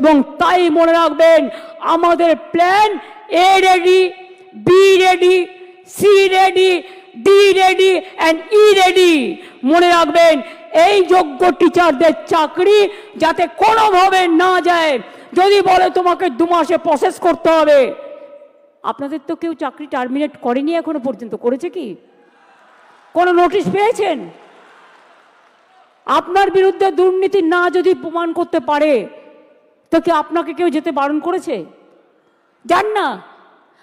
এবং তাই মনে রাখবেন, আমাদের plan A ready B ready C ready D ready and E ready মনে রাখবেন, এই যোগ্য টিচারদের চাকরি যাতে কোনোভাবে না যায়। যদি বলে তোমাকে দু মাসে প্রসেস করতে হবে, আপনাদের তো কেউ চাকরি টার্মিনেট করেনি এখনও পর্যন্ত, করেছে কি? কোনো নোটিশ পেয়েছেন? আপনার বিরুদ্ধে দুর্নীতি না যদি প্রমাণ করতে পারে তো কি আপনাকে কেউ যেতে বারণ করেছে? যান না।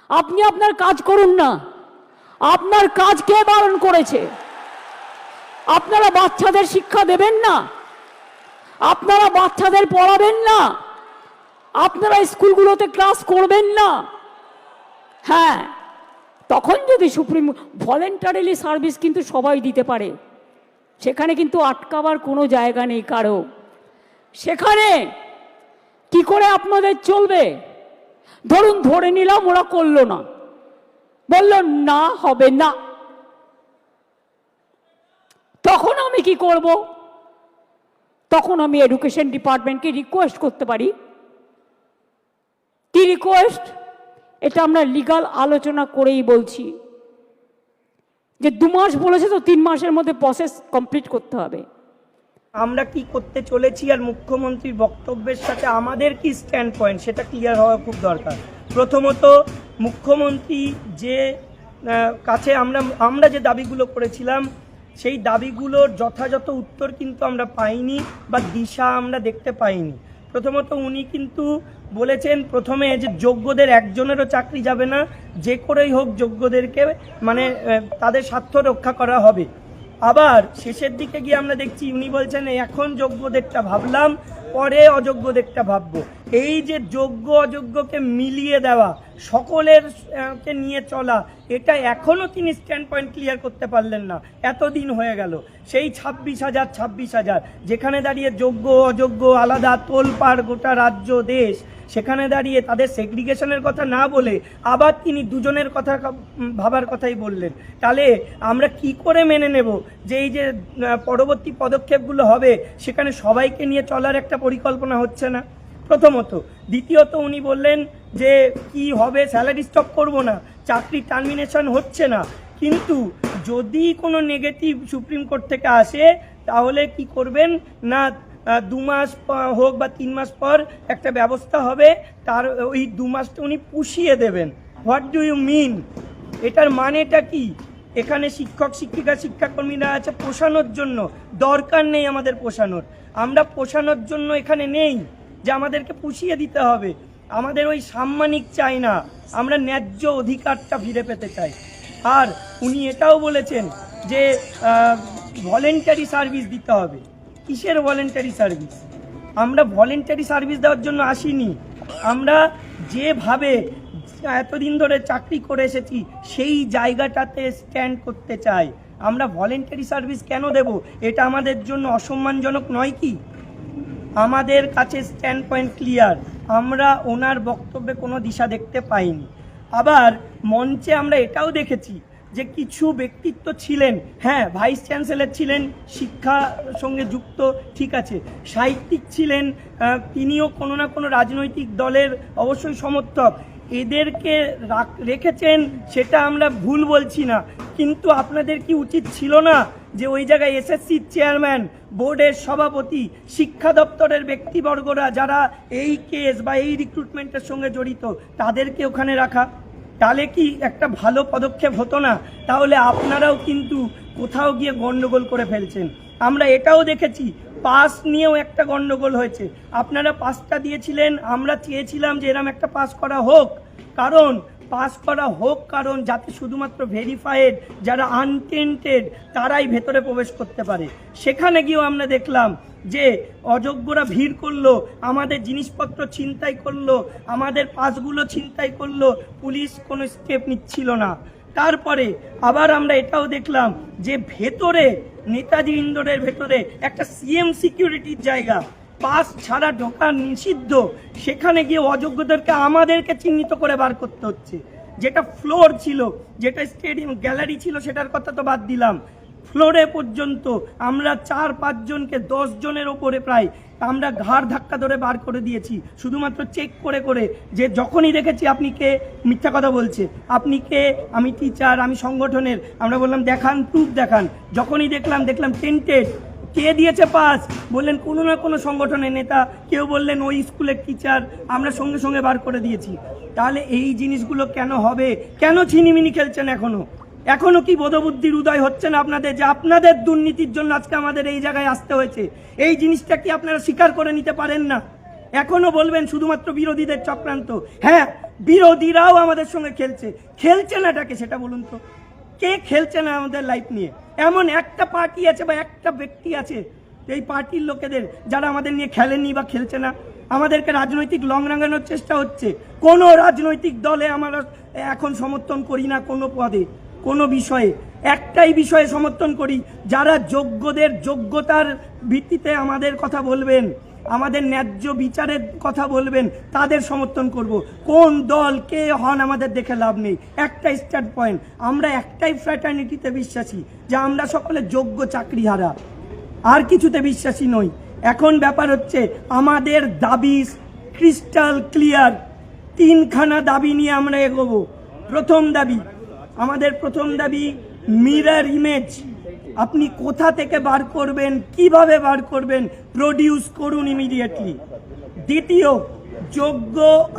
আপনি আপনার কাজ করুন না। আপনার কাজ কে বারণ করেছে? আপনারা বাচ্চাদের শিক্ষা দেবেন না? আপনারা বাচ্চাদের পড়াবেন না? আপনারা স্কুলগুলোতে ক্লাস করবেন না? হ্যাঁ তখন যদি সুপ্রিম ভলেন্টারিলি সার্ভিস কিন্তু সবাই দিতে পারে। সেখানে কিন্তু আটকাবার কোনো জায়গা নেই কারও। সেখানে কি করে আপনাদের চলবে? ধরুন ধরে নিলাম ওরা করল না। বলল, না, হবে না। তখন আমি কি করব? তখন আমি এডুকেশন ডিপার্টমেন্টকে রিকোয়েস্ট করতে পারি। কি রিকোয়েস্ট এটা আমরা লিগাল আলোচনা করেই বলছি। যে দু মাস বলেছে তো তিন মাসের মধ্যে প্রসেস কমপ্লিট করতে হবে। আমরা কি করতে চলেছি আর মুখ্যমন্ত্রীর বক্তব্যের সাথে আমাদের কি স্ট্যান্ড পয়েন্ট সেটা ক্লিয়ার হওয়া খুব দরকার। প্রথমত, মুখ্যমন্ত্রী যে কাছে আমরা আমরা যে দাবিগুলো করেছিলাম, সেই দাবিগুলোর যথাযথ উত্তর কিন্তু আমরা পাইনি বা দিশা আমরা দেখতে পাইনি। প্রথমত উনি কিন্তু বলেছেন, প্রথমে যে যোগ্যদের একজনেরও চাকরি যাবে না, যে করেই হোক যোগ্যদেরকে মানে তাদের স্বার্থ রক্ষা করা হবে। আবার শেষের দিকে গিয়ে আমরা দেখছি উনি বলছেন এখন যোগ্যদেরটা ভাবলাম, পরে অযোগ্যদেরটা ভাববো। এই যে যোগ্য অযোগ্যকে মিলিয়ে দেওয়া, সকলের কে নিয়ে চলা, এটা এখনও তিনি স্ট্যান্ড পয়েন্ট ক্লিয়ার করতে পারলেন না। এতদিন হয়ে গেল, সেই ছাব্বিশ হাজার ছাব্বিশ হাজার, যেখানে দাঁড়িয়ে যোগ্য, অযোগ্য, আলাদা, তোলপাড় গোটা রাজ্য, দেশ সেখানে দাঁড়িয়ে তাদের সেগ্রিগেশনের কথা না বলে আবার তিনি দুজনের কথা ভাবার কথাই বললেন। তাহলে আমরা কি করে মেনে নেব যে এই যে পরবর্তী পদক্ষেপগুলো হবে, সেখানে সবাইকে নিয়ে চলার একটা পরিকল্পনা হচ্ছে না? প্রথমত। দ্বিতীয়ত উনি বললেন যে, কি হবে স্যালারি স্টপ করব না, চাকরি টার্মিনেশন হচ্ছে না। কিন্তু যদি কোনো নেগেটিভ সুপ্রিম কোর্ট থেকে আসে, তাহলে কি করবেন? না দু মাস হোক বা তিন মাস পর একটা ব্যবস্থা হবে, তার ওই দু মাসটা উনি পুষিয়ে দেবেন। হোয়াট ডু ইউ মিন এটার মানেটা কি? এখানে শিক্ষক, শিক্ষিকা, শিক্ষাকর্মীরা আছে পোষানোর জন্য। দরকার নেই আমাদের পোষানোর। আমরা পোষানোর জন্য এখানে নেই যে আমাদেরকে পুষিয়ে দিতে হবে। আমাদের ওই সাম্মানিক চাই না। আমরা ন্যায্য অধিকারটা ফিরে পেতে চাই। আর উনি এটাও বলেছেন যে ভলেন্টারি সার্ভিস দিতে হবে। কিসের ভলেন্টারি সার্ভিস আমরা ভলেন্টারি সার্ভিস দেওয়ার জন্য আসিনি। আমরা যেভাবে এতদিন ধরে চাকরি করে এসেছি, সেই জায়গাটাতে স্ট্যান্ড করতে চাই। আমরা ভলেন্টারি সার্ভিস কেন দেব? এটা আমাদের জন্য অসম্মানজনক নয় কি? আমাদের কাছে স্ট্যান্ড পয়েন্ট ক্লিয়ার আমরা ওনার বক্তব্যে কোনো দিশা দেখতে পাইনি। আবার মঞ্চে আমরা এটাও দেখেছি যে কিছু ব্যক্তিত্ব ছিলেন হ্যাঁ ভাইস চ্যান্সেলর ছিলেন, শিক্ষা সঙ্গে যুক্ত, ঠিক আছে। সাহিত্যিক ছিলেন তিনিও কোনো না কোনো রাজনৈতিক দলের অবশ্যই সমর্থক। এদেরকে রাখ- রেখেছেন সেটা আমরা ভুল বলছি না। কিন্তু আপনাদের কি উচিত ছিল না যে ওই জায়গায় এসএসসির চেয়ারম্যান বোর্ডের সভাপতি, শিক্ষা দপ্তরের ব্যক্তিবর্গরা যারা এই কেস বা এই রিক্রুটমেন্টের সঙ্গে জড়িত, তাদেরকে ওখানে রাখা? তাহলে কি একটা ভালো পদক্ষেপ হতো না? তাহলে আপনারাও কিন্তু কোথাও গিয়ে গণ্ডগোল করে ফেলছেন। আমরা এটাও দেখেছি, পাস নিয়েও একটা গণ্ডগোল হয়েছে। আপনারা পাসটা দিয়েছিলেন, আমরা চেয়েছিলাম যে এরম একটা পাস করা হোক। কারণ পাস করা হোক, কারণ যাতে শুধুমাত্র ভেরিফাইড যারা আনটেন্টেড তারাই ভেতরে প্রবেশ করতে পারে। সেখানে গিয়েও আমরা দেখলাম যে অযোগ্যরা ভিড় করল, আমাদের জিনিসপত্র ছিনতাই করল, আমাদের পাসগুলো ছিনতাই করল, পুলিশ কোনো স্টেপ নিচ্ছিল না। তারপরে আবার আমরা এটাও দেখলাম যে ভেতরে নেতাজি ইন্দোরের ভেতরে একটা সিএম সিকিউরিটির জায়গা। পাস ছাড়া ঢোকা নিষিদ্ধ। সেখানে গিয়ে অযোগ্যদেরকে আমাদেরকে চিহ্নিত করে বার করতে হচ্ছে। যেটা ফ্লোর ছিল, যেটা স্টেডিয়াম গ্যালারি ছিল, সেটার কথা তো বাদ দিলাম। ফ্লোরে পর্যন্ত আমরা চার পাঁচজনকে দশ জনের ওপরে প্রায় আমরা ঘাড় ধাক্কা ধরে বার করে দিয়েছি। শুধুমাত্র চেক করে করে যে যখনই দেখেছি আপনি কে, মিথ্যা কথা বলছে। আপনি কে, আমি টিচার আমি সংগঠনের, আমরা বললাম দেখান প্রুফ দেখান। যখনই দেখলাম দেখলাম টেন্টেড কে দিয়েছে পাস? বললেন, কোনো না কোনো সংগঠনের নেতা। কেউ বললেন, ওই স্কুলের টিচার, আমরা সঙ্গে সঙ্গে বার করে দিয়েছি। তাহলে এই জিনিসগুলো কেন হবে? কেন ছিনিমিনি খেলছেন এখনও? এখনও কি বোধবুদ্ধির উদয় হচ্ছে না আপনাদের? যে আপনাদের দুর্নীতির জন্য আজকে আমাদের এই জায়গায় আসতে হয়েছে। এই জিনিসটা কি আপনারা স্বীকার করে নিতে পারেন না? এখনও বলবেন, শুধুমাত্র বিরোধীদের চক্রান্ত। হ্যাঁ বিরোধীরাও আমাদের সঙ্গে খেলছে। খেলছে না এটাকে, সেটা বলুন তো। কে খেলছে না আমাদের লাইফ নিয়ে? এমন একটা পার্টি আছে বা একটা ব্যক্তি আছে, এই পার্টির লোকেদের যারা আমাদের নিয়ে খেলেননি বা খেলছে না, আমাদেরকে রাজনৈতিক লং রাঙানোর চেষ্টা হচ্ছে। কোনো রাজনৈতিক দলে আমরা এখন সমর্থন করি না কোনো পদে, কোনো বিষয়ে। একটাই বিষয়ে সমর্থন করি, যারা যোগ্যদের যোগ্যতার ভিত্তিতে আমাদের কথা বলবেন আমাদের ন্যায্য বিচারের কথা বলবেন, তাদের সমর্থন করব। কোন দল কে হন আমাদের দেখে লাভ নেই। একটা স্টার্ট পয়েন্ট আমরা একটাই ফ্র্যাটার্নিটিতে বিশ্বাসী, যে আমরা সকলে যোগ্য চাকরিহারা। আর কিছুতে বিশ্বাসী নই। এখন ব্যাপার হচ্ছে, আমাদের দাবি ক্রিস্টাল ক্লিয়ার তিনখানা দাবি নিয়ে আমরা এগোবো। প্রথম দাবি, আমাদের প্রথম দাবি মিরার ইমেজ আপনি কোথা থেকে বার করবেন, কীভাবে বার করবেন প্রডিউস করুন ইমিডিয়েটলি দ্বিতীয়, যোগ্য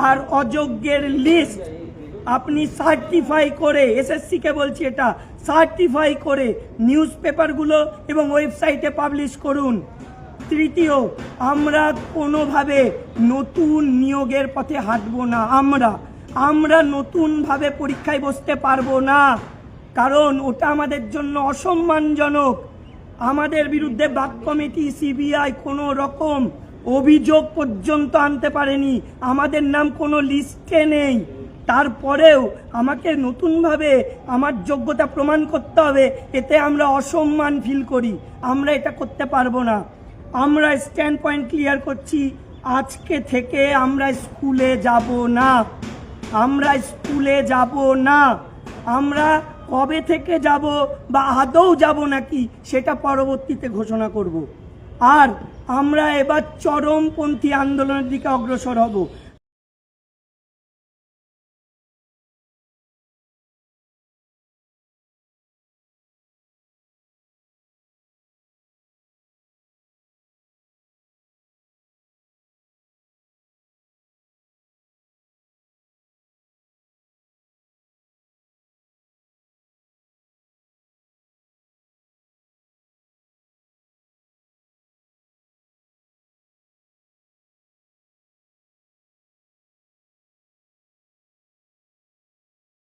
আর অযোগ্যের লিস্ট আপনি সার্টিফাই করে এসএসসি কে বলছি এটা সার্টিফাই করে নিউজ পেপারগুলো এবং ওয়েবসাইটে পাবলিশ করুন। তৃতীয়, আমরা কোনোভাবে নতুন নিয়োগের পথে হাঁটবো না, আমরা আমরা নতুনভাবে পরীক্ষায় বসতে পারব না। কারণ ওটা আমাদের জন্য অসম্মানজনক। আমাদের বিরুদ্ধে বাক কমিটি, সিবিআই কোনো রকম অভিযোগ পর্যন্ত আনতে পারেনি। আমাদের নাম কোনো লিস্টে নেই। তারপরেও আমাকে নতুনভাবে আমার যোগ্যতা প্রমাণ করতে হবে। এতে আমরা অসম্মান ফিল করি। আমরা এটা করতে পারব না। আমরা স্ট্যান্ড পয়েন্ট ক্লিয়ার করছি। আজকে থেকে আমরা স্কুলে যাব না। আমরা স্কুলে যাব না। আমরা কবে থেকে যাব বা আদৌ যাব নাকি সেটা পরবর্তীতে ঘোষণা করব। আর আমরা এবার চরমপন্থী আন্দোলনের দিকে অগ্রসর হব।